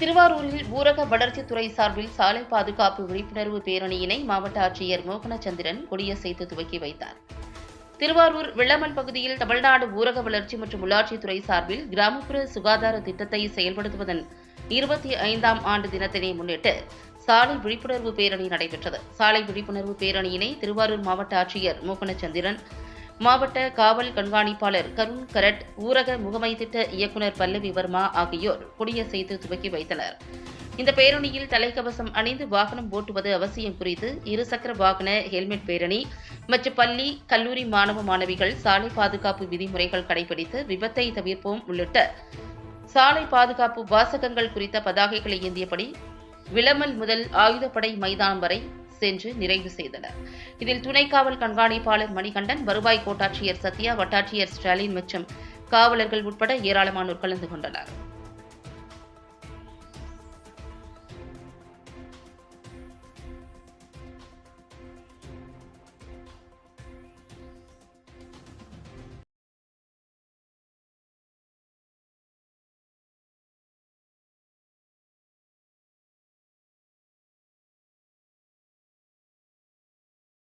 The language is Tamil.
திருவாரூரில் ஊரக வளர்ச்சித்துறை சார்பில் சாலை பாதுகாப்பு விழிப்புணர்வு பேரணியினை மாவட்ட ஆட்சியர் மோகனச்சந்திரன் கொடியசைத்து துவக்கி வைத்தார். திருவாரூர் வெள்ளமன் பகுதியில் தமிழ்நாடு ஊரக வளர்ச்சி மற்றும் உள்ளாட்சித்துறை சார்பில் கிராமப்புற சுகாதார திட்டத்தை செயல்படுத்துவதன் இருபத்தி ஐந்தாம் ஆண்டு தினத்தினை முன்னிட்டு சாலை விழிப்புணர்வு பேரணி நடைபெற்றது. சாலை விழிப்புணர்வு பேரணியினை திருவாரூர் மாவட்ட ஆட்சியர் மோகனச்சந்திரன் மாவட்ட காவல் கண்காணிப்பாளர் கருண் கரட் ஊரக முகமை திட்ட இயக்குநர் பல்லவி வர்மா ஆகியோர் கொடியசைத்து துவக்கி வைத்தனர். இந்த பேரணியில் தலைக்கவசம் அணிந்து வாகனம் ஓட்டுவது அவசியம் குறித்து இருசக்கர வாகன ஹெல்மெட் பேரணி மற்றும் பள்ளி கல்லூரி மாணவ மாணவிகள் சாலை பாதுகாப்பு விதிமுறைகள் கடைபிடித்து விபத்தை தவிர்ப்போம் உள்ளிட்ட சாலை பாதுகாப்பு வாசகங்கள் குறித்த பதாகைகளை ஏந்தியபடி விளமல் முதல் ஆயுதப்படை மைதானம் வரை சென்று நிறைவு செய்தனர். இதில் துணை காவல் கண்காணிப்பாளர் மணிகண்டன் வருவாய் கோட்டாட்சியர் சத்யா வட்டாட்சியர் ஸ்டாலின் மற்றும் காவலர்கள் உட்பட ஏராளமானோர் கலந்து கொண்டனர்.